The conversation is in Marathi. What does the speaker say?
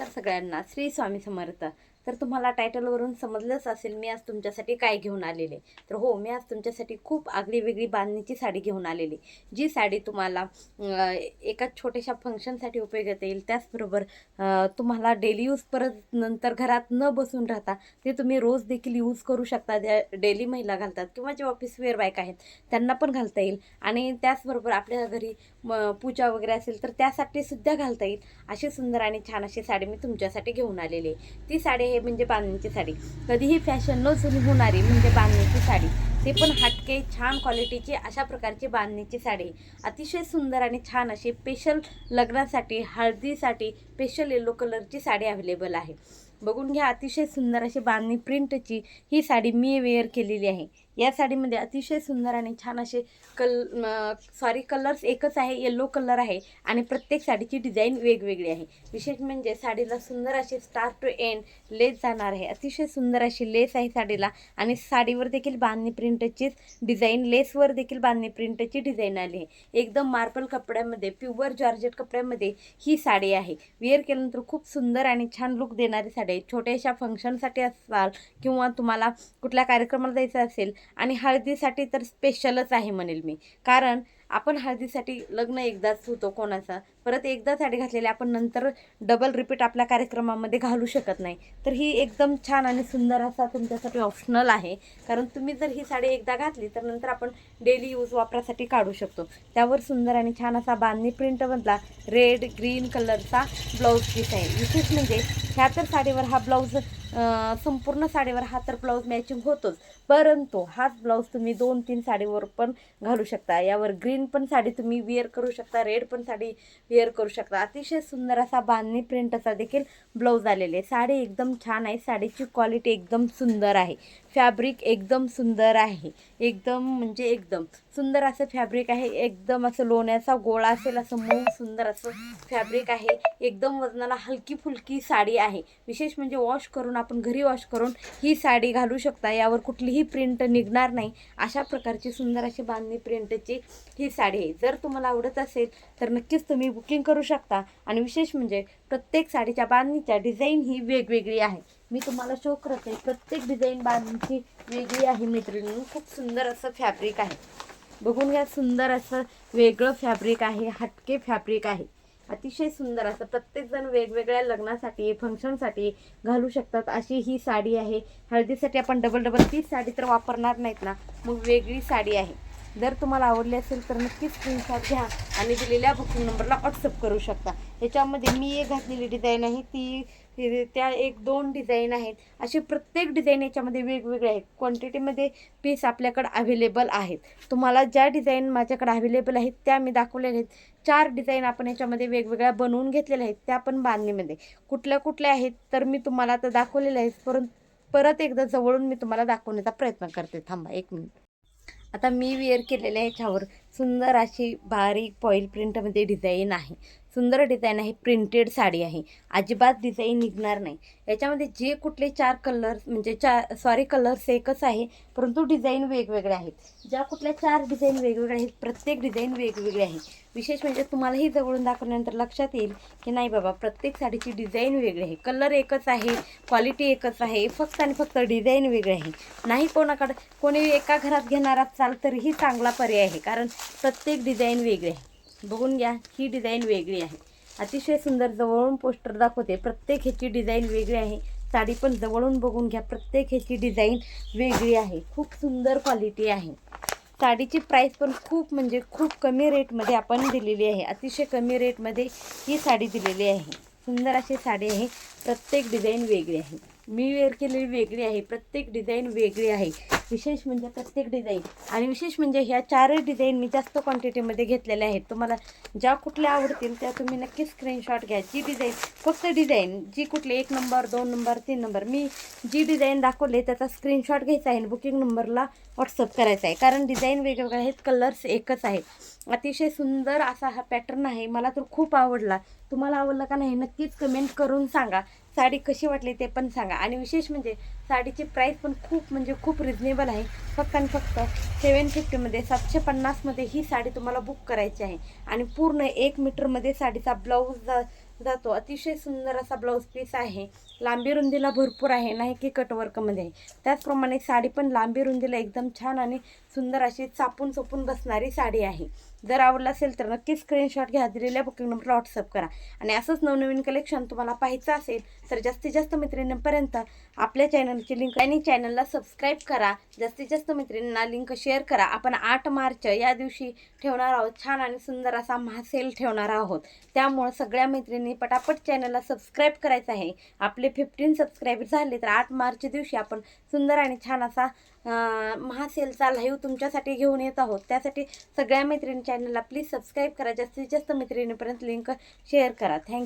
नमस्कार सगळ्यांना. श्री स्वामी समर्थ. तर तुम्हाला टायटलवरून समजलंच असेल मी आज तुमच्यासाठी काय घेऊन आलेले. तर हो मी आज तुमच्यासाठी खूप आगळी वेगळी बांधणीची साडी घेऊन आलेली. जी साडी तुम्हाला एका छोट्याशा फंक्शनसाठी उपयोगात येईल त्याचबरोबर तुम्हाला डेली यूज परत नंतर घरात न बसून राहता ते तुम्ही रोज देखील यूज करू शकता. ज्या डेली महिला घालतात किंवा जे ऑफिस वेअर बाईक आहेत त्यांना पण घालता येईल. आणि त्याचबरोबर आपल्या घरी म पूजा वगैरे असेल तर त्यासाठी सुद्धा घालता येईल. अशी सुंदर आणि छान अशी साडी मी तुमच्यासाठी घेऊन आलेली आहे. ती साडी हे म्हणजे बांधणीची साडी. कधीही फॅशन न जुनी होणारी म्हणजे बांधणीची साडी. ते पण हटके छान क्वालिटीची अशा प्रकारची बांधणीची साडी. आहे. अतिशय सुंदर आणि छान अशी स्पेशल लग्नासाठी हळदीसाठी स्पेशल येलो कलरची साडी अवेलेबल आहे. बघून घ्या अतिशय सुंदर अशी बांधणी प्रिंटची ही साडी मी वेअर केलेली आहे. या साडीमध्ये अतिशय सुंदर आणि छान असे कल सॉरी कलर्स एकच आहे येलो कलर आहे आणि प्रत्येक साडीची डिझाईन वेगवेगळी आहे. विशेष म्हणजे साडीला सुंदर असे स्टार्ट टू एंड लेस जाणार आहे. अतिशय सुंदर अशी लेस आहे साडीला आणि साडीवर देखील बांधणी प्रिंटचीच डिझाईन लेसवर देखील बांधणी प्रिंटची डिझाईन आली आहे. एकदम मार्बल कपड्यामध्ये प्युअर जॉर्जेट कपड्यामध्ये ही साडी आहे. वेअर केल्यानंतर खूप सुंदर आणि छान लुक देणारी साडी आहे. छोट्याशा फंक्शनसाठी असाल किंवा तुम्हाला कुठल्या कार्यक्रमाला जायचं असेल आणि हळदीसाठी तर स्पेशलच आहे म्हणेल मी. कारण आपण हळदीसाठी लग्न एकदाच होतो कोणाचा परत एकदा साडी घातलेली आपण नंतर डबल रिपीट आपल्या कार्यक्रमामध्ये घालू शकत नाही. तर ही एकदम छान आणि सुंदर असा तुमच्यासाठी ऑप्शनल आहे. कारण तुम्ही जर ही साडी एकदा घातली तर नंतर आपण डेली यूज वापरासाठी काढू शकतो. त्यावर सुंदर आणि छान असा बांधणी प्रिंटमधला रेड ग्रीन कलरचा ब्लाऊज पीस आहे विशेष म्हणजे ह्या तर साडीवर हा ब्लाऊज संपूर्ण साडीवर हा तर ब्लाऊज मॅचिंग होतोच. परंतु हाच ब्लाऊज तुम्ही दोन तीन साडीवर पण घालू शकता. यावर ग्रीन पण साडी तुम्ही वेअर करू शकता रेड पण साडी वेअर करू शकता. अतिशय सुंदर असा बांधणी प्रिंटचा देखील ब्लाऊज आलेले आहे साडी एकदम छान आहे. साडीची क्वालिटी एकदम सुंदर आहे. फॅब्रिक एकदम सुंदर आहे. एकदम म्हणजे एकदम. सुंदर असं फॅब्रिक आहे. एकदम असं लोण्याचा गोळा असेल असं मऊ सुंदर असं फॅब्रिक आहे. एकदम वजनाला हलकी फुलकी साडी आहे. विशेष म्हणजे वॉश करून आपण घरी वॉश करून ही साडी घालू शकता. यावर कुठलीही प्रिंट निघणार नाही. अशा प्रकारची सुंदर अशी बांधणी प्रिंटची ही साडी आहे. जर तुम्हाला आवडत असेल तर नक्कीच तुम्ही बुकिंग करू शकता. आणि विशेष म्हणजे प्रत्येक साडीच्या बांधणीच्या डिझाईन ही वेगवेगळी आहे. मी तुम्हाला शो करते प्रत्येक डिझाईन बांधणीची वेगळी आहे मैत्रिणी खूप सुंदर असं फॅब्रिक आहे. बघून घ्या सुंदर असं वेगळं फॅब्रिक आहे हटके फॅब्रिक आहे. अतिशय सुंदर असं प्रत्येकजण वेगवेगळ्या लग्नासाठी फंक्शनसाठी घालू शकतात. अशी ही साडी आहे. हळदीसाठी आपण डबल डबल तीच साडी तर वापरणार नाहीत ना. मग वेगळी साडी आहे. जर तुम्हाला आवडली असेल तर नक्कीच स्क्रीनशॉट घ्या आणि दिलेल्या बुकिंग नंबरला व्हॉट्सअप करू शकता. ह्याच्यामध्ये मी एक घातलेली डिझाईन आहे ती त्या एक दोन डिझाईन आहेत. अशी प्रत्येक डिझाईन याच्यामध्ये वेगवेगळे आहेत. क्वांटिटीमध्ये पीस आपल्याकडे अवेलेबल आहेत. तुम्हाला ज्या डिझाईन माझ्याकडे अवेलेबल आहेत त्या मी दाखवलेल्या आहेत. चार डिझाईन आपण याच्यामध्ये वेगवेगळ्या बनवून घेतलेल्या आहेत त्या पण बांधणीमध्ये. कुठल्या कुठल्या आहेत तर मी तुम्हाला आता दाखवलेल्या आहेत. परंतु परत एकदा जवळून मी तुम्हाला दाखवण्याचा प्रयत्न करते. थांबा एक मिनिट आता मी वेअर केलेल्या ह्याच्यावर सुंदर अशी बारीक पॉईल प्रिंटमध्ये डिझाईन आहे. सुंदर डिझाईन आहे प्रिंटेड साडी आहे. अजिबात डिझाईन निघणार नाही. याच्यामध्ये जे कुठले चार कलर्स म्हणजे चार सॉरी कलर्स एकच आहे परंतु डिझाईन वेगवेगळे आहेत. ज्या कुठल्या चार डिझाईन वेगवेगळे आहेत प्रत्येक डिझाईन वेगवेगळे आहे. विशेष म्हणजे तुम्हालाही जवळून दाखवल्यानंतर लक्षात येईल की नाही बाबा प्रत्येक साडीची डिझाईन वेगळी आहे. कलर एकच आहे क्वालिटी एकच आहे फक्त आणि फक्त डिझाईन वेगळी आहे. नाही कोणाकडं कोणी एका घरात घेणार असाल तरीही चांगला पर्याय आहे कारण प्रत्येक डिझाईन वेगळी आहे. बघून घ्या ही डिझाईन वेगळी आहे. अतिशय सुंदर जवळून पोस्टर दाखवते. प्रत्येक ह्याची डिझाईन वेगळी आहे. साडी पण जवळून बघून घ्या प्रत्येक ह्याची डिझाईन वेगळी आहे. खूप सुंदर क्वालिटी आहे. साडीची प्राईस पण खूप म्हणजे खूप कमी रेटमध्ये आपण दिलेली आहे. अतिशय कमी रेटमध्ये ही साडी दिलेली आहे. सुंदर अशी साडी आहे. प्रत्येक डिझाईन वेगळी आहे. मी वेअर केलेली वेगळी आहे. प्रत्येक डिझाईन वेगळी आहे. विशेष म्हणजे प्रत्येक डिझाईन आणि विशेष म्हणजे ह्या चारही डिझाईन मी जास्त क्वांटिटीमध्ये घेतलेल्या आहेत. तुम्हाला ज्या कुठल्या आवडतील त्या तुम्ही नक्कीच स्क्रीनशॉट घ्या. जी डिझाईन फक्त डिझाईन जी कुठली एक नंबर दोन नंबर तीन नंबर मी जी डिझाईन दाखवले त्याचा स्क्रीनशॉट घ्यायचा आहे आणि बुकिंग नंबरला व्हॉट्सअप करायचा आहे. कारण डिझाईन वेगवेगळे आहेत कलर्स एकच आहेत. अतिशय सुंदर असा हा पॅटर्न आहे. मला तर खूप आवडला. तुम्हाला आवडला का नाही नक्कीच कमेंट करून सांगा. साडी कशी वाटली ते पण सांगा. आणि विशेष म्हणजे साडीची प्राईस पण खूप म्हणजे खूप रिजनेबल आहे. फक्त आणि फक्त सेवन फिफ्टीमध्ये सातशे पन्नासमध्ये ही साडी तुम्हाला बुक करायची आहे. आणि पूर्ण एक मीटरमध्ये साडीचा ब्लाऊज जातो. अतिशय सुंदर असा ब्लाऊज पीस आहे. लांबी रुंदीला भरपूर आहे नाही की कटवर्कमध्ये आहे त्याचप्रमाणे साडी पण लांबी रुंदीला एकदम छान आणि सुंदर अशी चापून चोपून बसणारी साडी आहे. जर आवडलं असेल तर नक्की स्क्रीनशॉट घ्या दिलेल्या बुकिंग नंबरला व्हॉट्सअप करा. आणि असंच नवनवीन कलेक्शन तुम्हाला पाहायचं असेल तर जास्तीत जास्त मैत्रिणींपर्यंत आपल्या चॅनलची लिंक आणि चॅनलला सबस्क्राईब करा. जास्तीत जास्त मैत्रिणींना लिंक शेअर करा. आपण आठ मार्च या दिवशी ठेवणार आहोत. छान आणि सुंदर असा महासेल ठेवणार आहोत. त्यामुळं सगळ्या मैत्रिणी पटापट चॅनलला सबस्क्राईब करायचं आहे. आपले फिफ्टीन सबस्क्राईबर झाले तर आठ मार्च दिवशी आपण सुंदर आणि छान असा महासेलचा लाईव्ह तुमच्यासाठी घेऊन येत आहोत. त्यासाठी सगळ्या मैत्रिणी चॅनलला प्लीज सबस्क्राईब करा. जास्तीत जास्त मैत्रिणीपर्यंत लिंक शेअर करा. Thank you